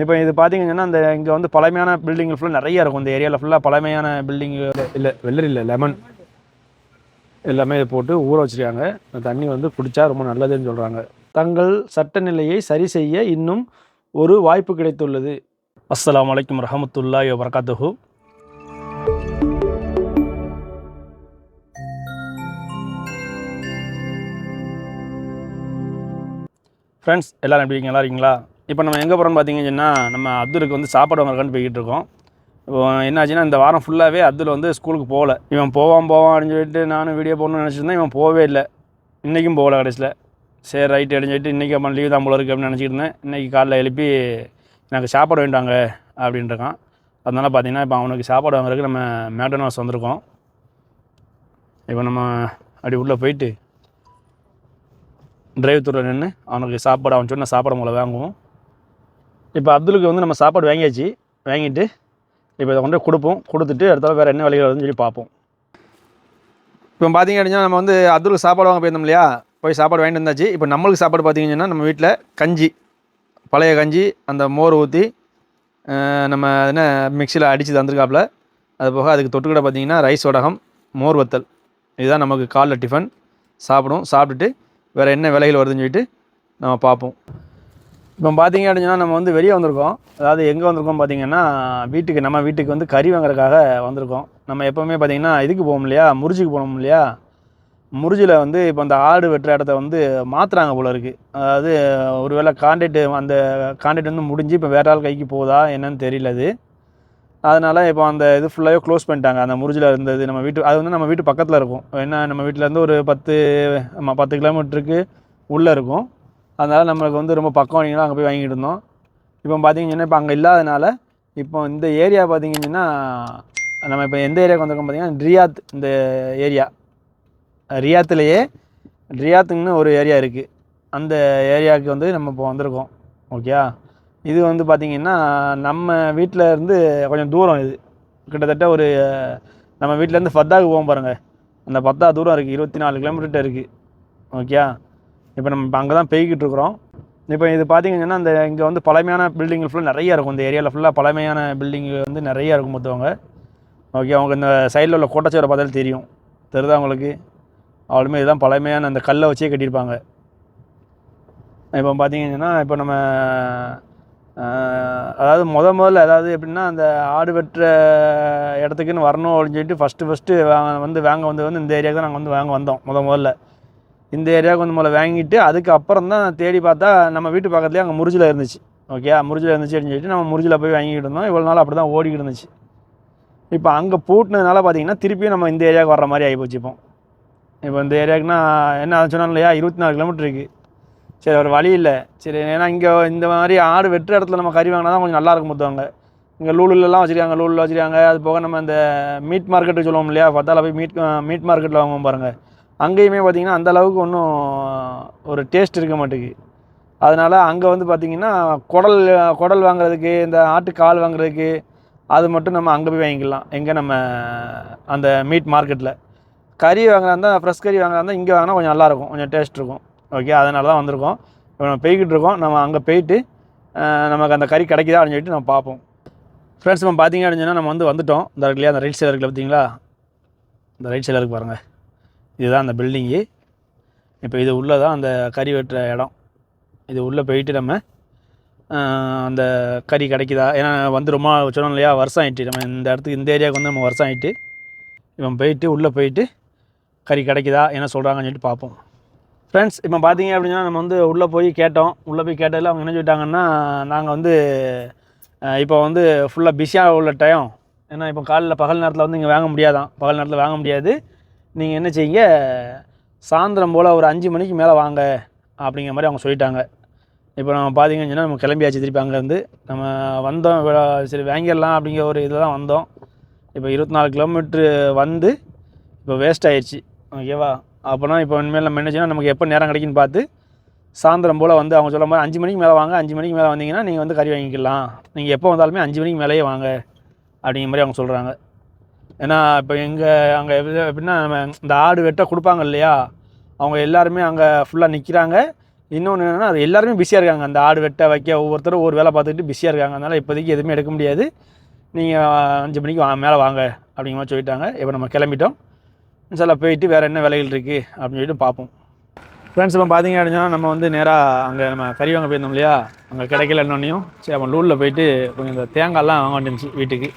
இப்போ இது பார்த்தீங்கன்னா அந்த இங்கே வந்து பழமையான பில்டிங் ஃபுல்லாக நிறைய இருக்கும். இந்த ஏரியாவில் ஃபுல்லாக பழமையான பில்டிங் இல்லை வெள்ளரி இல்லை லெமன் எல்லாமே இதை போட்டு ஊற வச்சிருக்காங்க. தண்ணி வந்து குடித்தா ரொம்ப நல்லதுன்னு சொல்கிறாங்க தங்கள் சட்ட நிலையை சரி செய்ய இன்னும் ஒரு வாய்ப்பு கிடைத்துள்ளது. அஸ்ஸலாமு அலைக்கும் யோ வபரகாத்துஹு. ஃப்ரெண்ட்ஸ் எல்லோரும் எப்படி இருக்கீங்க? நல்லா இருக்கீங்களா? இப்போ நம்ம எங்கே போகிறோம்னு பார்த்தீங்கன்னா நம்ம அப்துலுக்கு வந்து சாப்பாடு வாங்குறக்கான்னு போய்கிட்டு இருக்கோம். இப்போ என்னாச்சுன்னா இந்த வாரம் ஃபுல்லாகவே அப்துல் வந்து ஸ்கூலுக்கு போகல. இவன் போவான் போவான் அப்படின்னு சொல்லிட்டு நானும் வீடியோ போடணும்னு நினச்சிருந்தேன். இவன் போகவே இல்லை. இன்றைக்கும் போகல கடைசியில். சரி ரைட்டு அப்படின்னு சொல்லிட்டு இன்றைக்கி அம்மா லீவ் தான் போல இருக்குது அப்படின்னு நினச்சிட்டு இருந்தேன். இன்றைக்கி காலைல எழுப்பி எனக்கு சாப்பாடு வேண்டாங்க அப்படின்ட்டுருக்கான் அதனால் பார்த்தீங்கன்னா இப்போ அவனுக்கு சாப்பாடு வாங்குறதுக்கு நம்ம மேடனாஸ் வந்திருக்கோம். இப்போ நம்ம அப்படி உள்ளே போயிட்டு டிரைவ் தூரில் நின்று அவனுக்கு சாப்பாடு அவன் சொன்ன சாப்பாடு மூலம் வாங்குவோம். இப்போ அப்துலுக்கு வந்து நம்ம சாப்பாடு வாங்கியாச்சு. வாங்கிட்டு இப்போ இதை கொண்டு கொடுப்போம். கொடுத்துட்டு அடுத்தால வேறு என்ன வேலைகள் வருதுன்னு சொல்லி பார்ப்போம். இப்போ பார்த்தீங்க அப்படின்னா நம்ம வந்து அப்துலுக்கு சாப்பாடு வாங்க போயிருந்தோம் இல்லையா? போய் சாப்பாடு வாங்கிட்டு வந்தாச்சு. இப்போ நம்மளுக்கு சாப்பாடு பார்த்தீங்கன்னா நம்ம வீட்டில் கஞ்சி பழைய கஞ்சி அந்த மோர் ஊற்றி நம்ம என்ன மிக்சியில் அடித்து தந்துருக்காப்புல. அது போக அதுக்கு தொட்டுக்கிட பார்த்தீங்கன்னா ரைஸ் வடகம் மோர் வத்தல். இதுதான் நமக்கு காலைல டிஃபன். சாப்பிடும் சாப்பிட்டுட்டு வேறு என்ன விலைகள் வருதுன்னு சொல்லிட்டு நம்ம பார்ப்போம். இப்போ பார்த்தீங்க அப்படின்னா நம்ம வந்து வெளியே வந்திருக்கோம். அதாவது எங்கே வந்திருக்கோம் பார்த்தீங்கன்னா வீட்டுக்கு நம்ம வீட்டுக்கு வந்து கறி வாங்குறதுக்காக வந்திருக்கோம். நம்ம எப்போவுமே பார்த்தீங்கன்னா இதுக்கு போவோம் இல்லையா? முறிஞ்சுக்கு போனோம் இல்லையா? முறிஞ்சில் வந்து இப்போ அந்த ஆடு வெட்டுற இடத்த வந்து மாற்றுறாங்க போல இருக்குது அதாவது ஒருவேளை கான்ட்ராக்ட் அந்த கான்ட்ராக்ட் வந்து முடிஞ்சு இப்போ வேற ஆள் கைக்கு போகுதா என்னன்னு தெரியல அது. அதனால் இப்போ அந்த இது ஃபுல்லாகவே க்ளோஸ் பண்ணிட்டாங்க. அந்த முறிஞ்சில் இருந்தது நம்ம வீட்டு அது வந்து நம்ம வீட்டு பக்கத்தில் இருக்கும். என்ன நம்ம வீட்டிலேருந்து ஒரு பத்து பத்து கிலோமீட்டருக்கு உள்ளே இருக்கும். அதனால் நம்மளுக்கு வந்து ரொம்ப பக்கம் வாங்கினா அங்கே போய் வாங்கிட்டு இருந்தோம். இப்போ பார்த்தீங்கன்னா இப்போ அங்கே இல்லாதனால இப்போ இந்த ஏரியா பார்த்தீங்கன்னா நம்ம இப்போ எந்த ஏரியாவுக்கு வந்திருக்கோம் பார்த்தீங்கன்னா ரியாத் இந்த ஏரியா ரியாத்துலேயே ரியாத்துங்கன்னு ஒரு ஏரியா இருக்குது அந்த ஏரியாவுக்கு வந்து நம்ம இப்போ வந்திருக்கோம். ஓகேயா இது வந்து பார்த்திங்கன்னா நம்ம வீட்டில் இருந்து கொஞ்சம் தூரம் இது. கிட்டத்தட்ட ஒரு நம்ம வீட்டிலேருந்து ஃபத்தாவுக்கு போகும் பாருங்கள் அந்த பத்தா தூரம் இருக்குது இருபத்தி நாலு கிலோமீட்டர் இருக்குது ஓகேயா இப்போ நம்ம இப்போ அங்கே தான் பெய்கிட்டு இருக்கிறோம். இப்போ இது பார்த்தீங்கன்னா அந்த இங்கே வந்து பழமையான பில்டிங் ஃபுல்லாக நிறைய இருக்கும். இந்த ஏரியாவில் ஃபுல்லாக பழமையான பில்டிங் வந்து நிறைய இருக்கும் மொத்தவங்க. ஓகே அவங்க இந்த சைடில் உள்ள கோட்டச்சுவரை பார்த்தாலும் தெரியும். தெரியுதா அவங்களுக்கு அவளுமே இதுதான் பழமையான அந்த கல்லை வச்சே கட்டியிருப்பாங்க. இப்போ பார்த்தீங்கன்னா இப்போ நம்ம அதாவது முத முதல்ல அதாவது எப்படின்னா அந்த ஆடு வெட்டுற இடத்துக்குன்னு வரணும் அப்படின்னு சொல்லிட்டு ஃபஸ்ட்டு ஃபஸ்ட்டு வந்து வாங்க வந்து வந்து இந்த ஏரியாவுக்கு தான் நாங்கள் வந்து வாங்க வந்தோம். முத முதல்ல. இந்த ஏரியாவுக்கு வந்து முதல்ல வாங்கிட்டு அதுக்கப்புறம் தான் தேடி பார்த்தா நம்ம வீட்டு பக்கத்துலேயே அங்கே முறிஞ்சில் இருந்துச்சு. ஓகே முறிஞ்சில் இருந்துச்சு அப்படின்னு சொல்லிட்டு நம்ம முறிஞ்சில் போய் வாங்கிட்டு இருந்தோம். இவ்வளோ நாள் அப்படி தான் ஓடிக்கிட்டு இருந்துச்சு. இப்போ அங்கே பூட்டினதுனால பார்த்தீங்கன்னா திருப்பியும் நம்ம இந்த ஏரியாவுக்கு வர்ற மாதிரி ஆகி இப்போ. இப்போ இந்த ஏரியாவுக்குனா என்ன சொன்னாலும் இல்லையா? இருபத்தி நாலு கிலோமீட்டர் இருக்குது சரி ஒரு வழி இல்லை. சரி ஏன்னா இங்கே இந்த மாதிரி ஆடு வெட்டுற இடத்துல நம்ம கறி வாங்கினா தான் கொஞ்சம் நல்லா இருக்கும் மொத்தவங்க. இங்கே லூலுலலாம் வச்சுருக்காங்க லூலில் வச்சுருக்காங்க. அது போக நம்ம இந்த மீட் மார்க்கெட்டு சொல்லுவோம் இல்லையா? பத்தால போய் மீட் மீட் மார்க்கெட்டில் வாங்குவோம் பாருங்கள் அங்கேயுமே பார்த்தீங்கன்னா அந்த அளவுக்கு ஒன்றும் ஒரு டேஸ்ட் இருக்க மாட்டேங்குது. அதனால் அங்கே வந்து பார்த்திங்கன்னா குடல் குடல் வாங்குறதுக்கு இந்த ஆட்டு கால் வாங்குறதுக்கு அது மட்டும் நம்ம அங்கே போய் வாங்கிக்கலாம். எங்கே நம்ம அந்த மீட் மார்க்கெட்டில் கறி வாங்குறா ஃப்ரெஷ் கறி வாங்குறா இங்கே வாங்கினா கொஞ்சம் நல்லாயிருக்கும். கொஞ்சம் டேஸ்ட் இருக்கும். ஓகே அதனால தான் வந்திருக்கோம். இப்போ நம்ம போய்கிட்டு இருக்கோம். நம்ம அங்கே போயிட்டு நமக்கு அந்த கறி கிடைக்குதா அப்படின்னு சொல்லிட்டு நம்ம பார்ப்போம். ஃப்ரெண்ட்ஸ் நம்ம பார்த்தீங்க அப்படின்னு சொன்னால் நம்ம வந்து வந்துட்டோம். இந்த இல்லையா அந்த ரைட் சைடில் இருக்குல்ல பார்த்தீங்களா? இந்த ரைட் சைடில் இருக்கு பாருங்கள் இதுதான் அந்த பில்டிங்கு இப்போ இது உள்ளே தான் அந்த கறி வெட்டுற இடம். இது உள்ளே போயிட்டு நம்ம அந்த கறி கிடைக்குதா? ஏன்னா வந்து ரொம்ப சொன்னோம் இல்லையா வருஷம் ஆயிட்டு நம்ம இந்த இடத்துக்கு இந்த ஏரியாவுக்கு வந்து நம்ம வருஷம் ஆயிட்டு இவன் போயிட்டு உள்ளே போயிட்டு கறி கிடைக்குதா என்ன சொல்கிறாங்கன்னு சொல்லிட்டு பார்ப்போம். ஃப்ரெண்ட்ஸ் இப்போ பார்த்தீங்க அப்படின்னா நம்ம வந்து உள்ளே போய் கேட்டோம். உள்ளே போய் கேட்டதில் அவங்க என்ன சொல்லிட்டாங்கன்னா நாங்கள் வந்து இப்போ வந்து ஃபுல்லாக பிஸியாக உள்ள டைம் ஏன்னா இப்போ காலைல பகல் நேரத்தில் வந்து இங்கே வாங்க முடியாதான். பகல் நேரத்தில் வாங்க முடியாது. நீங்கள் என்ன செய்யுங்க? சாயந்தரம் போல் ஒரு அஞ்சு மணிக்கு மேலே வாங்க அப்படிங்கிற மாதிரி அவங்க சொல்லிட்டாங்க. இப்போ நம்ம பார்த்தீங்கன்னு சொன்னால் நம்ம கிளம்பியாச்சு. திருப்பி அங்கேருந்து நம்ம வந்தோம். சரி வாங்கிடலாம் அப்படிங்கிற ஒரு இதில் தான் வந்தோம். இப்போ இருபத்தி நாலு கிலோமீட்ரு வந்து இப்போ வேஸ்ட் ஆயிடுச்சு ஓகேவா அப்போனா இப்போ இனிமேல் நம்ம என்ன செய்யணும்? நமக்கு எப்போ நேரம் கிடைக்குன்னு பார்த்து சாயந்தரம் போல் வந்து அவங்க சொல்ல மாதிரி அஞ்சு மணிக்கு மேலே வாங்க. அஞ்சு மணிக்கு மேலே வந்தீங்கன்னா நீங்கள் வந்து கறி வாங்கிக்கலாம். நீங்கள் எப்போ வந்தாலுமே அஞ்சு மணிக்கு மேலேயே வாங்க அப்படிங்கிற மாதிரி அவங்க சொல்கிறாங்க ஏன்னா இப்போ எங்கே அங்கே எப்படின்னா நம்ம இந்த ஆடு வெட்ட கொடுப்பாங்க இல்லையா? அவங்க எல்லாருமே அங்கே ஃபுல்லாக நிற்கிறாங்க இன்னொன்று என்னென்னா அது எல்லாருமே பிஸியாக இருக்காங்க. அந்த ஆடு வெட்ட வைக்க ஒவ்வொருத்தரும் ஒரு வேலை பார்த்துக்கிட்டு பிஸியாக இருக்காங்க. அதனால் இப்போதைக்கு எதுவுமே எடுக்க முடியாது. நீங்கள் அஞ்சு மணிக்கு வா மேலே வாங்க அப்படிங்கிற மாதிரி சொல்லிட்டாங்க. இப்போ நம்ம கிளம்பிட்டோம். சில போயிட்டு வேறு என்ன வேலைகள் இருக்குது அப்படின்னு சொல்லிட்டு பார்ப்போம். ஃப்ரெண்ட்ஸ் இப்போ பார்த்தீங்க அப்படின்னா நம்ம வந்து நேராக அங்கே நம்ம கறி வாங்க போயிருந்தோம் இல்லையா? அங்கே கிடைக்கல இன்னொன்னையும். சரி அப்போ லூலில் போயிட்டு கொஞ்சம் இந்த தேங்காய்லாம் வாங்க வேண்டியிருந்துச்சு வீட்டுக்கு.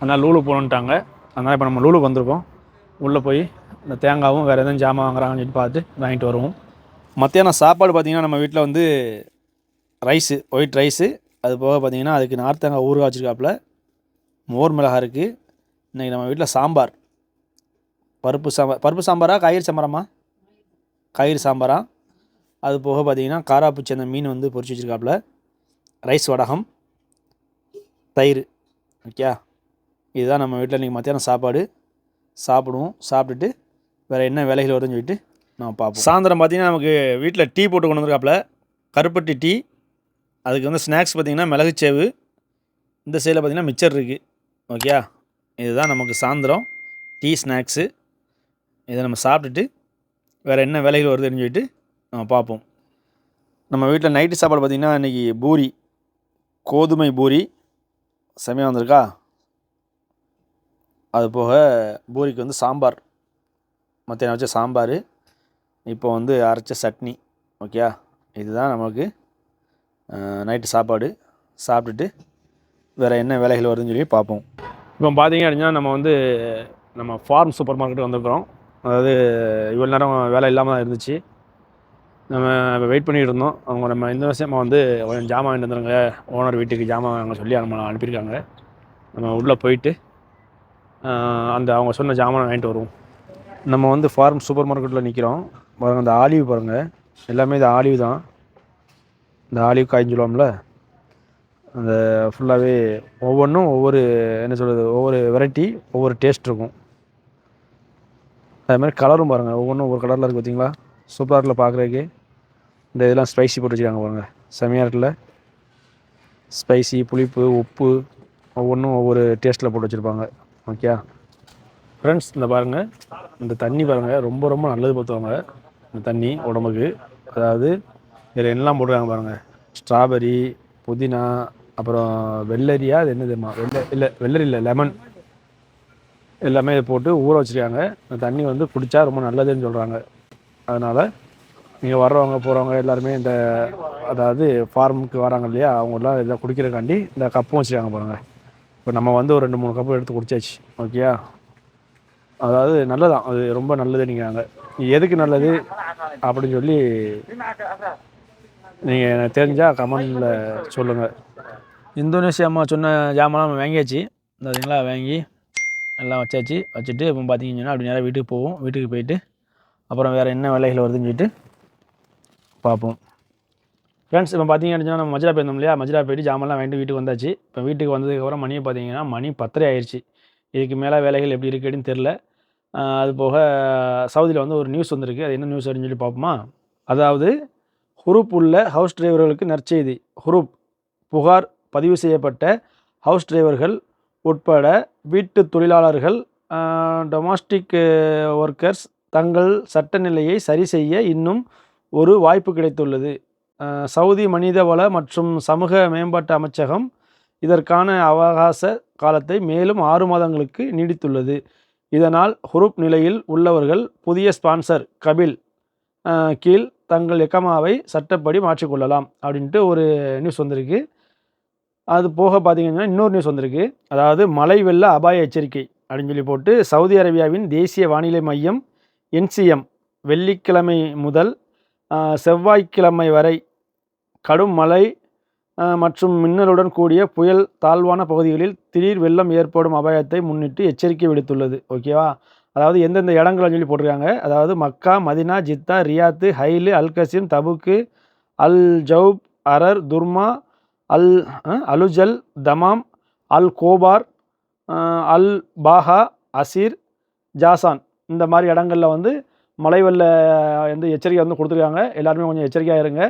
அதனால் லூலு போகணுன்ட்டாங்க அதனால் இப்போ நம்ம லூலுக்கு வந்திருக்கோம். உள்ளே போய் இந்த தேங்காவும் வேறு எதுவும் ஜாமான் வாங்குறாங்கன்னு சொல்லிட்டு பார்த்து வாங்கிட்டு வருவோம். மத்தியானம் சாப்பாடு பார்த்திங்கன்னா நம்ம வீட்டில் வந்து ரைஸு ஒயிட் ரைஸு. அது போக பார்த்திங்கன்னா அதுக்கு நார்த்தங்காய் ஊறுகாய் வச்சுருக்காப்புல. மோர் மிளகா இருக்குது இன்றைக்கி நம்ம வீட்டில் சாம்பார். பருப்பு சாம்பார் பருப்பு சாம்பாரா காய்கறி சாம்பாராம்மா? காய்கறி சாம்பாரா? அது போக பார்த்தீங்கன்னா காராப்பூச்சி அந்த மீன் வந்து பொறிச்சு வச்சுருக்காப்புல. ரைஸ் வடகம் தயிர் ஓகே இதுதான் நம்ம வீட்டில் இன்றைக்கி மத்தியானம் சாப்பாடு. சாப்பிடுவோம் சாப்பிட்டுட்டு வேறு என்ன வேலைகள் வருதுன்னு சொல்லிட்டு நம்ம பார்ப்போம். சாயந்தரம் பார்த்தீங்கன்னா நமக்கு வீட்டில் டீ போட்டு கொண்டு வந்திருக்காப்புல கருப்பட்டி டீ அதுக்கு வந்து ஸ்நாக்ஸ் பார்த்திங்கன்னா மிளகுச்சேவு இந்த சைடில் பார்த்திங்கன்னா மிச்சர் இருக்குது ஓகேயா இதுதான் நமக்கு சாயந்தரம் டீ ஸ்நாக்ஸு இதை நம்ம சாப்பிட்டுட்டு வேறு என்ன வேலைகள் வருதுன்னு சொல்லிட்டு நம்ம பார்ப்போம். நம்ம வீட்டில் நைட்டு சாப்பாடு பார்த்திங்கன்னா இன்றைக்கி பூரி கோதுமை பூரி செமையாக வந்திருக்கா? அது போக பூரிக்கு வந்து சாம்பார். மத்தியானம் வச்ச சாம்பார். இப்போ வந்து அரைச்ச சட்னி. ஓகேயா இதுதான் நமக்கு நைட்டு சாப்பாடு. சாப்பிட்டுட்டு வேறு என்ன வேலைகள் வருதுன்னு சொல்லி பார்ப்போம். இப்போ பார்த்தீங்க அப்படின்னா நம்ம வந்து நம்ம ஃபார்ம் சூப்பர் மார்க்கெட் வந்திருக்கிறோம். அதாவது இவ்வளோ நேரம் வேலை இல்லாமல் தான் இருந்துச்சு. நம்ம இப்போ வெயிட் பண்ணிகிட்டு இருந்தோம். அவங்க நம்ம இந்த விஷயமா வந்து கொஞ்சம் ஜாமான் வாங்கிட்டு வந்துருங்க. ஓனர் வீட்டுக்கு ஜாமான் வாங்க சொல்லி நம்ம அனுப்பியிருக்காங்க. நம்ம உள்ளே போயிட்டு அந்த அவங்க சொன்ன ஜாமான் வாங்கிட்டு வருவோம். நம்ம வந்து ஃபார்ம் சூப்பர் மார்க்கெட்டில் நிற்கிறோம் பாருங்கள் அந்த ஆலிவ் பாருங்கள் எல்லாமே இது ஆலிவ் தான். இந்த ஆலிவ் காய்ன்னு சொல்லுவோம்ல. அந்த ஃபுல்லாகவே ஒவ்வொன்றும் ஒவ்வொரு என்ன சொல்கிறது ஒவ்வொரு வெரைட்டி ஒவ்வொரு டேஸ்ட் இருக்கும். அது மாதிரி கலரும் பாருங்கள் ஒவ்வொன்றும் ஒவ்வொரு கலரில் இருக்குது பார்த்தீங்களா சூப்பராக இருக்குல்ல பார்க்குறதுக்கு இந்த இதெல்லாம் ஸ்பைசி போட்டு வச்சுருக்காங்க பாருங்கள் செமையாக இருக்குல்ல. ஸ்பைசி புளிப்பு உப்பு ஒவ்வொன்றும் ஒவ்வொரு டேஸ்ட்டில் போட்டு வச்சுருப்பாங்க. ஓகே ஃப்ரெண்ட்ஸ் இந்த பாருங்கள் இந்த தண்ணி பாருங்கள் ரொம்ப ரொம்ப நல்லது பார்த்துவாங்க இந்த தண்ணி உடம்புக்கு. அதாவது இதில் என்னெல்லாம் போடுறாங்க பாருங்கள் ஸ்ட்ராபெரி புதினா அப்புறம் வெள்ளரியா அது என்னதுமா வெள்ளை இல்லை வெள்ளரி இல்லை லெமன் எல்லாமே இதை போட்டு ஊற வச்சுருக்காங்க. இந்த தண்ணி வந்து குடித்தா ரொம்ப நல்லதுன்னு சொல்கிறாங்க அதனால் நீங்கள் வர்றவங்க போகிறவங்க எல்லாருமே இந்த அதாவது ஃபார்முக்கு வராங்க இல்லையா? அவங்களாம் இதை குடிக்கிறக்காண்டி இந்த கப்பும் வச்சுருக்காங்க பாருங்கள் இப்போ நம்ம வந்து ஒரு ரெண்டு மூணு கப்பு எடுத்து குடிச்சாச்சு ஓகேயா அதாவது நல்லதான் அது ரொம்ப நல்லது நீங்கள் எதுக்கு நல்லது அப்படின்னு சொல்லி நீங்கள் எனக்கு தெரிஞ்சால் கமெண்டில் சொல்லுங்கள் இந்தோனேஷியா அம்மா சொன்ன ஜாமான் நம்ம வாங்கியாச்சு. இந்த பார்த்தீங்களா வாங்கி எல்லாம் வச்சாச்சு. வச்சுட்டு இப்போ பார்த்தீங்கன்னா அப்படி நேராக வீட்டுக்கு போவோம். வீட்டுக்கு போயிட்டு அப்புறம் வேறு என்ன வேலைகள் வருதுன்னு சொல்லிட்டு பார்ப்போம். ஃப்ரெண்ட்ஸ் இப்போ பார்த்தீங்க அப்படின்னா நம்ம மஜ்ரா போயிருந்தோம் இல்லையா? மஜ்ரா போயிட்டு ஜாமான்லாம் வாங்கிட்டு வீட்டுக்கு வந்தாச்சு. இப்போ வீட்டுக்கு வந்ததுக்கப்புறம் மணியை பார்த்தீங்கன்னா மணி பத்தரை ஆயிடுச்சு இதுக்கு மேலே வேலைகள் எப்படி இருக்குன்னு தெரில அது போக சவுதியில் வந்து ஒரு நியூஸ் வந்திருக்கு. அது என்ன நியூஸ் அப்படின்னு சொல்லி பார்ப்போமா? அதாவது ஹுரூப் உள்ள ஹவுஸ் டிரைவர்களுக்கு நற்செய்தி. ஹுரூப் புகார் பதிவு செய்யப்பட்ட ஹவுஸ் டிரைவர்கள் உட்பட வீட்டு தொழிலாளர்கள் டொமாஸ்டிக் ஒர்க்கர்ஸ் தங்கள் சட்ட நிலையை சரி செய்ய இன்னும் ஒரு வாய்ப்பு கிடைத்துள்ளது. சவுதி மனிதவள மற்றும் சமூக மேம்பாட்டு அமைச்சகம் இதற்கான அவகாச காலத்தை மேலும் ஆறு மாதங்களுக்கு நீடித்துள்ளது. இதனால் ஹுரூப் நிலையில் உள்ளவர்கள் புதிய ஸ்பான்சர் கபில் கீழ் தங்கள் எக்கமாவை சட்டப்படி மாற்றிக்கொள்ளலாம் அப்படின்ட்டு ஒரு நியூஸ் வந்திருக்கு. அது போக பார்த்தீங்கன்னா இன்னொரு நியூஸ் வந்திருக்கு. அதாவது மழை வெள்ள அபாய எச்சரிக்கை அப்படின்னு சொல்லி போட்டு சவுதி அரேபியாவின் தேசிய வானிலை மையம் என்சிஎம் வெள்ளிக்கிழமை முதல் செவ்வாய்க்கிழமை வரை கடும் மழை மற்றும் மின்னலுடன் கூடிய புயல் தாழ்வான பகுதிகளில் திடீர் வெள்ளம் ஏற்படும் அபாயத்தை முன்னிட்டு எச்சரிக்கை விடுத்துள்ளது. ஓகேவா அதாவது எந்தெந்த இடங்கள்னு சொல்லி போட்டிருக்காங்க. அதாவது Mecca Medina Jeddah Riyadh Hail Al Qassim Tabuk Al Jouf Arar துர்மா அல் அலுஜல் Dammam Al Khobar Al Baha Asir Jazan. இந்த மாதிரி இடங்களில் வந்து மழை வெள்ள வந்து எச்சரிக்கை வந்து கொடுத்துருக்காங்க. எல்லாருமே கொஞ்சம் எச்சரிக்கையாக இருங்க.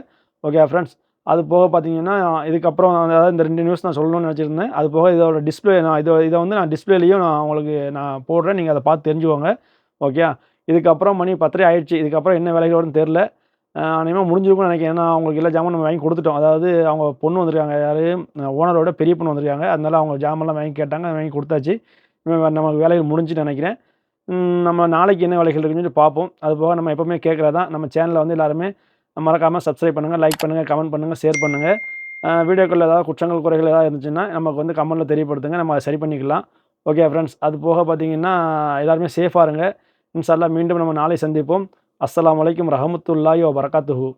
ஓகே ஃப்ரெண்ட்ஸ் அது போக பார்த்தீங்கன்னா இதுக்கப்புறம் அதாவது இந்த ரெண்டு நியூஸ் நான் சொல்லணும்னு நினச்சிருந்தேன். அது போக இதோட டிஸ்பிளே நான் இதை இதை வந்து நான் டிஸ்பிளேலையும் நான் உங்களுக்கு நான் போடுறேன். நீங்கள் அதை பார்த்து தெரிஞ்சுக்கோங்க. ஓகே இதுக்கப்புறம் மணி பத்தரை ஆயிடுச்சு. இதுக்கப்புறம் என்ன வேலைகளோடு தெரில அநேகமாக முடிஞ்சிருக்கும்னு நினைக்கிறேன். ஏன்னா அவங்களுக்கு எல்லா ஜாமான் நம்ம வாங்கி கொடுத்துட்டோம். அதாவது அவங்க பொண்ணு வந்திருக்காங்க யார்? ஓனரோட பெரிய பொண்ணு வந்திருக்காங்க. அதனால அவங்க ஜாமான்லாம் வாங்கி கேட்டாங்க. அதை வாங்கி கொடுத்தாச்சு. நமக்கு வேலைகள் முடிஞ்சுன்னு நினைக்கிறேன். நம்ம நாளைக்கு என்ன வேலைகள் இருக்குன்னு பார்ப்போம். அது போக நம்ம எப்போவுமே கேட்குறதான் நம்ம சேனலை வந்து எல்லாருமே மறக்காமல் சப்ஸ்கிரைப் பண்ணுங்கள் லைக் பண்ணுங்கள் கமெண்ட் பண்ணுங்கள் ஷேர் பண்ணுங்கள் வீடியோக்களில் ஏதாவது குற்றங்கள் குறைகள் ஏதாவது இருந்துச்சுன்னா நமக்கு வந்து கமெண்ட்டில் தெரியப்படுத்துங்க. நம்ம அதை சரி பண்ணிக்கலாம். ஓகே ஃப்ரெண்ட்ஸ் அது போக பார்த்தீங்கன்னா எல்லாருமே சேஃபாக இருங்க. இன்ஷால்லா மீண்டும் நம்ம நாளை சந்திப்போம். அஸ்லாம் வலைக்கம் ரஹமத்துல்லாயோ வரகாத்துஹூ